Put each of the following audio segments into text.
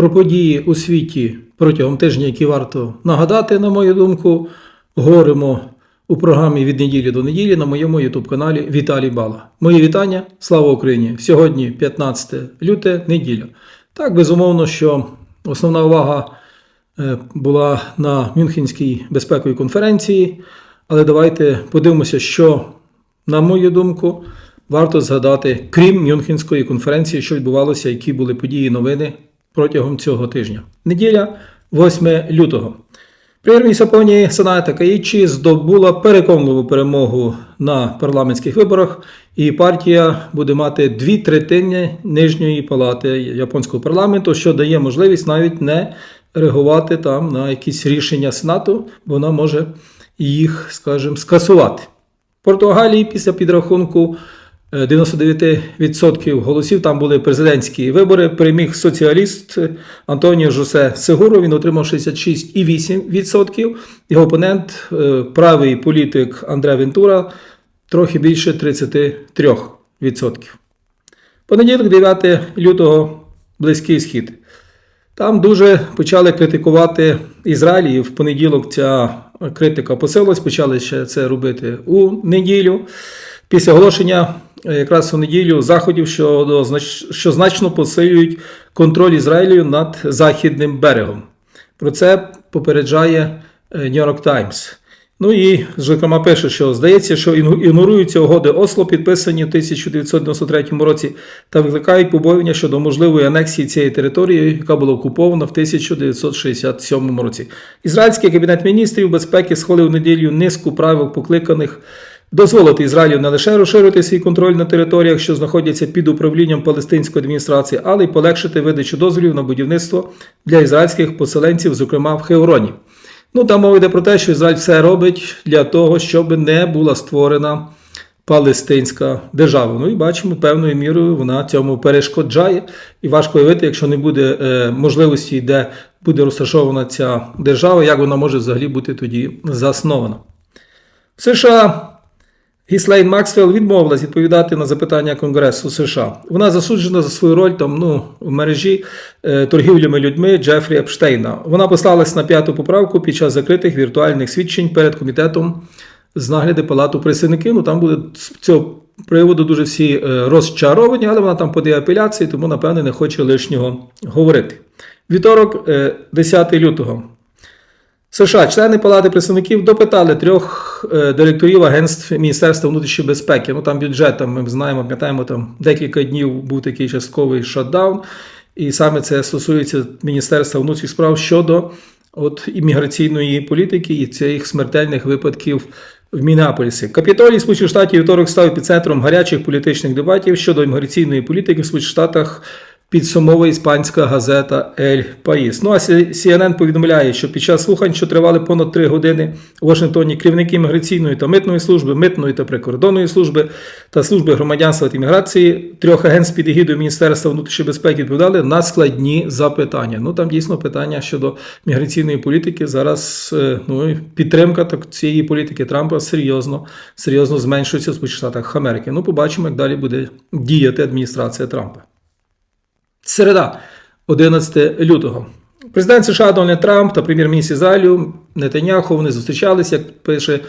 про події у світі протягом тижня, які варто нагадати, на мою думку, говоримо у програмі від неділі до неділі на моєму youtube каналі Віталій Бала. Мої вітання, слава Україні! Сьогодні 15 люте, неділя. Так, безумовно, що основна увага е, була на Мюнхенській безпековій конференції, але давайте подивимося, що, на мою думку, варто згадати, крім Мюнхенської конференції, що відбувалося, які були події новини протягом цього тижня. Неділя, 8 лютого. Прем'єр-міністр Японії Саната Каїчі здобула переконливу перемогу на парламентських виборах, і партія буде мати дві третини нижньої палати японського парламенту, що дає можливість навіть не реагувати там на якісь рішення Сенату, бо вона може їх, скажімо, скасувати. В Португалії після підрахунку 99% голосів там були президентські вибори. Переміг соціаліст Антоніо Жосе Сегуро. Він отримав 66,8%. Його опонент, е, правий політик Андре Вентура, трохи більше 33%. Понеділок, 9 лютого, Близький Схід. Там дуже почали критикувати Ізраїль, і в понеділок ця критика посилилась, почали ще це робити у неділю. Після оголошення е, якраз у неділю заходів, що, що значно посилюють контроль Ізраїлю над західним берегом. Про це попереджає е, New York Times. Ну і зокрема пише, що здається, що ігноруються угоди Осло, підписані в 1993 році, та викликають побоювання щодо можливої анексії цієї території, яка була окупована в 1967 році. Ізраїльський кабінет міністрів безпеки схвалив неділю низку правил, покликаних дозволити Ізраїлю не лише розширити свій контроль на територіях, що знаходяться під управлінням палестинської адміністрації, але й полегшити видачу дозволів на будівництво для ізраїльських поселенців, зокрема в Хевроні. Ну, там мова йде про те, що Ізраїль все робить для того, щоб не була створена палестинська держава. Ну і бачимо, певною мірою вона цьому перешкоджає. І важко уявити, якщо не буде е, можливості, де буде розташована ця держава, як вона може взагалі бути тоді заснована. В США Гіслейн Максвелл відмовилась відповідати на запитання Конгресу США. Вона засуджена за свою роль там, ну, в мережі е, торгівлями людьми Джефрі Епштейна. Вона послалась на п'яту поправку під час закритих віртуальних свідчень перед комітетом з нагляду палату представників. Ну там буде з цього приводу дуже всі е, розчаровані, але вона там подає апеляції, тому напевне не хоче лишнього говорити. Вівторок, е, 10 лютого. США, члени Палати представників допитали трьох е, директорів агентств Міністерства внутрішньої безпеки. Ну там бюджет, там, ми знаємо, пам'ятаємо, там декілька днів був такий частковий шатдаун, і саме це стосується Міністерства внутрішніх справ щодо от, імміграційної політики і цих смертельних випадків в Мінеаполісі. Капітолій Сполучених Штатів вівторок став епіцентром гарячих політичних дебатів щодо імміграційної політики в Сполучених Штатах підсумовує іспанська газета Ель Паїс. Ну а CNN повідомляє, що під час слухань, що тривали понад три години у Вашингтоні, керівники міграційної та митної служби, митної та прикордонної служби та служби громадянства та імміграції трьох агентств під егідою Міністерства внутрішньої безпеки відповідали на складні запитання. Ну там дійсно питання щодо міграційної політики. Зараз е, ну, підтримка так цієї політики Трампа серйозно серйозно зменшується в Сполучених Штатах Америки. Ну, побачимо, як далі буде діяти адміністрація Трампа. Середа, 11 лютого. Президент США Дональд Трамп та прем'єр-міністр Ізраїлю Нетаняху вони зустрічалися, як пише,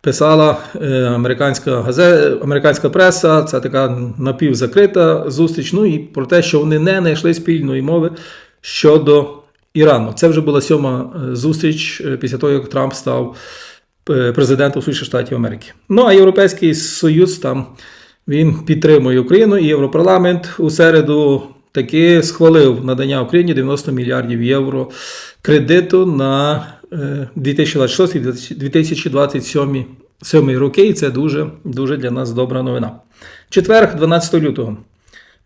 писала е, американська газета, американська преса. Це така напівзакрита зустріч. Ну і про те, що вони не знайшли спільної мови щодо Ірану. Це вже була сьома е, зустріч е, після того, як Трамп став президентом Сполучених Штатів Америки. Ну а Європейський Союз там він підтримує Україну і Європарламент у середу таки схвалив надання Україні 90 мільярдів євро кредиту на 2026-2027 роки. І це дуже, дуже для нас добра новина. Четверг, 12 лютого.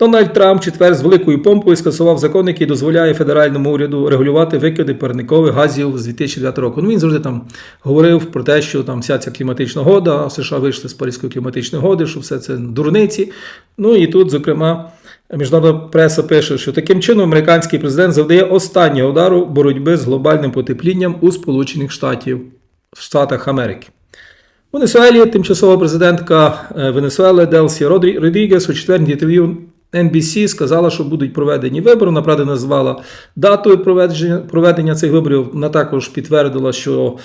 Дональд Трамп четвер з великою помпою скасував закон, який дозволяє федеральному уряду регулювати викиди парникових газів з 2009 року. Ну він завжди там говорив про те, що там вся ця кліматична года, США вийшли з Паризької кліматичної годи, що все це дурниці. Ну і тут, зокрема, міжнародна преса пише, що таким чином американський президент завдає останнього удару боротьби з глобальним потеплінням у Сполучених Штатів Штатах Америки. У Венесуелі тимчасова президентка Венесуели Делсі Родрігес у четвертій інтерв'ю NBC сказала, що будуть проведені вибори. Вона правда назвала датою проведення, проведення цих виборів. Вона також підтвердила, що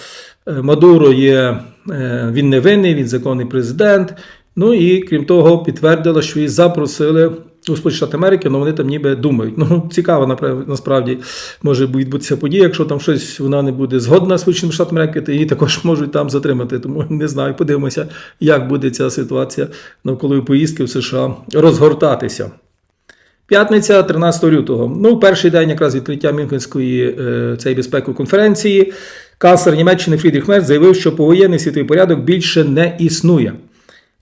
е, Мадуро є е, він невинний, він законний президент. Ну і крім того, підтвердила, що її запросили у Сполучені Штати Америки, але вони там ніби думають. Ну, цікаво, насправді може відбутися подія. Якщо там щось вона не буде згодна з Сполученими Штатами Америки, то її також можуть там затримати. Тому не знаю, подивимося, як буде ця ситуація навколо поїздки в США розгортатися. П'ятниця, 13 лютого. Ну, перший день якраз відкриття Мюнхенської е, цієї безпекової конференції. Канцлер Німеччини Фрідріх Мерц заявив, що повоєнний світовий порядок більше не існує.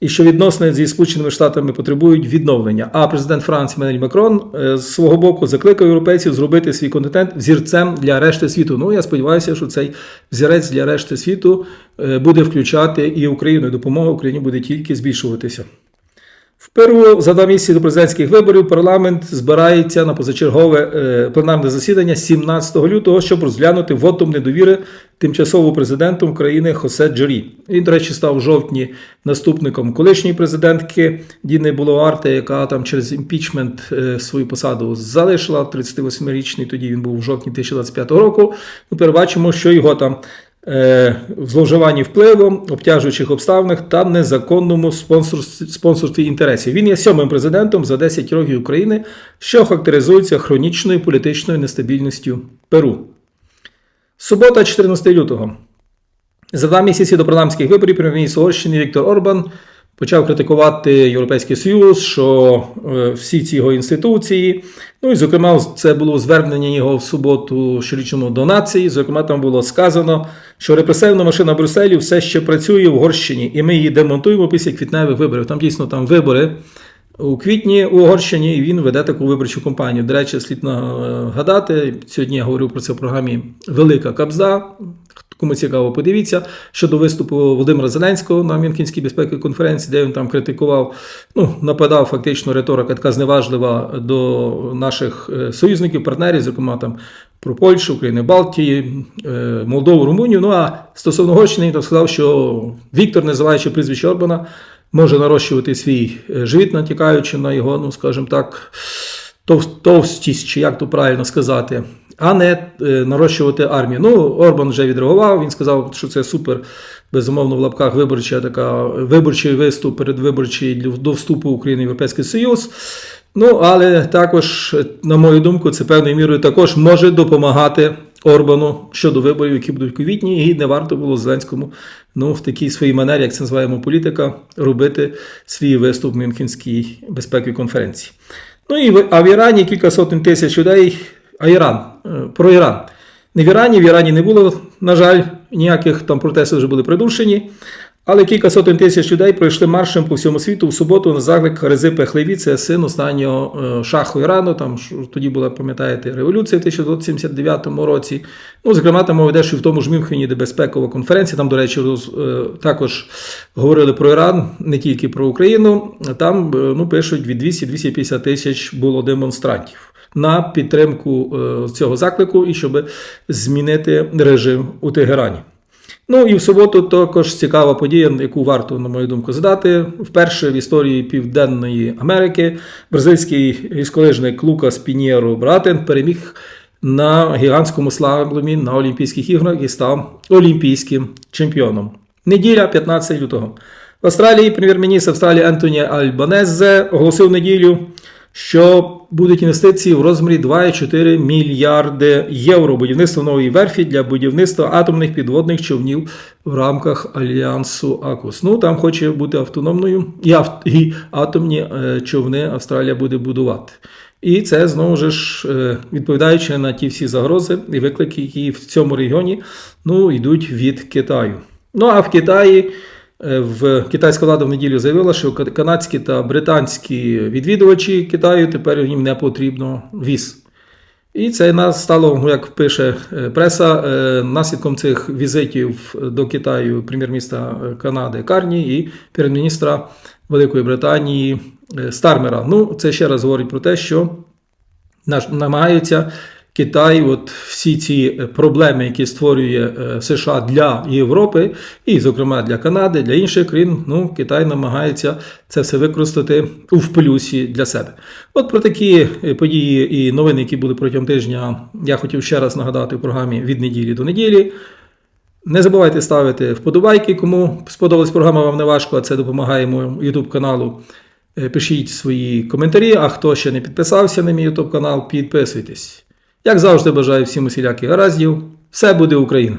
І що відносини зі Сполученими Штатами потребують відновлення. А президент Франції Менель Макрон е, з свого боку закликав європейців зробити свій континент взірцем для решти світу. Ну я сподіваюся, що цей взірець для решти світу е, буде включати і Україну. Допомога Україні буде тільки збільшуватися. В Перу за два місяці до президентських виборів парламент збирається на позачергове е, пленарне засідання 17 лютого, щоб розглянути вотум недовіри тимчасового президентом країни Хосе Джорі. Він, до речі, став в жовтні наступником колишньої президентки Діни Булуарте, яка там через імпічмент е, свою посаду залишила. 38-річний тоді він був в жовтні 2025 року. Ми перебачимо, що його там в зловживанні впливом, обтяжуючих обставинах та незаконному спонсорстві, спонсорстві інтересів. Він є сьомим президентом за 10 років України, що характеризується хронічною політичною нестабільністю Перу. Субота, 14 лютого. За два місяці до парламентських виборів прем'єр-міністр Угорщини Віктор Орбан почав критикувати Європейський Союз, що е, всі ці його інституції, ну і зокрема, це було звернення його в суботу щорічному до нації. Зокрема, там було сказано, що репресивна машина Брюсселю все ще працює в Угорщині, і ми її демонтуємо після квітневих виборів. Там дійсно там вибори. У квітні у Угорщині і він веде таку виборчу кампанію. До речі, слід нагадати. Сьогодні я говорив про це в програмі Велика Кабза. Кому цікаво, подивіться щодо виступу Володимира Зеленського на Мюнхенській безпековій конференції, де він там критикував, ну нападав фактично риторика така зневажлива до наших е, союзників, партнерів, зокрема там про Польщу, Україну, Балтії, е, Молдову, Румунію. Ну а стосовно Угорщини, він там сказав, що Віктор, називаючи прізвище Орбана, може нарощувати свій е, живіт, натякаючи на його, ну скажімо так, тов- товстість, чи як то правильно сказати, а не е, нарощувати армію. Ну, Орбан вже відреагував. Він сказав, що це супер, безумовно, в лапках виборча така виборчий виступ передвиборчий до вступу України в Європейський Союз. Ну, але також, на мою думку, це певною мірою також може допомагати Орбану щодо виборів, які будуть квітні, і не варто було Зеленському ну, в такій своїй манері, як це називаємо політика, робити свій виступ в Мюнхенській безпековій конференції. Ну і в, а в Ірані кілька сотень тисяч людей. А Іран, про Іран. Не в Ірані, в Ірані не було, на жаль, ніяких там протестів вже були придушені. Але кілька сотень тисяч людей пройшли маршем по всьому світу в суботу на заклик Рези Пехлеві, це син останнього е, шаху Ірану. Там тоді була, пам'ятаєте, революція в 1979 році. Ну, зокрема, там мова йде, що в тому ж Мюнхені, де безпекова конференція. Там, до речі, роз, е, також говорили про Іран, не тільки про Україну. Там е, ну, пишуть від 200-250 тисяч було демонстрантів на підтримку е, цього заклику і щоб змінити режим у Тегерані. Ну і в суботу також цікава подія, яку варто, на мою думку, задати. Вперше в історії Південної Америки бразильський гірськолижник Лукас Пінєро Братен переміг на гігантському слаломі на Олімпійських іграх і став олімпійським чемпіоном. Неділя 15 лютого. В Австралії прем'єр-міністр Австралії Ентоні Альбанезе оголосив неділю, що будуть інвестиції в розмірі 2,4 мільярди євро. Будівництво нової верфі для будівництва атомних підводних човнів в рамках альянсу АКУС. Ну там хоче бути автономною і, ав- і атомні е, човни Австралія буде будувати. І це знову ж е, відповідаючи на ті всі загрози і виклики, які в цьому регіоні ну, йдуть від Китаю. Ну а в Китаї. Е, В китайська влада в неділю заявила, що канадські та британські відвідувачі Китаю тепер їм не потрібно віз. І це нас стало, як пише е, преса, е, наслідком цих візитів до Китаю прем'єр-міністра Канади Карні і прем'єр-міністра Великої Британії Стармера. Ну, це ще раз говорить про те, що намагаються Китай, от всі ці е, проблеми, які створює е, США для Європи, і, зокрема, для Канади, для інших країн, ну, Китай намагається це все використати в плюсі для себе. От про такі е, події і новини, які були протягом тижня, я хотів ще раз нагадати в програмі від неділі до неділі. Не забувайте ставити вподобайки, кому сподобалась програма, вам не важко, а це допомагає моєму YouTube каналу. Пишіть свої коментарі, а хто ще не підписався на мій YouTube канал, підписуйтесь. Як завжди, бажаю всім усіляких гараздів. Все буде Україна!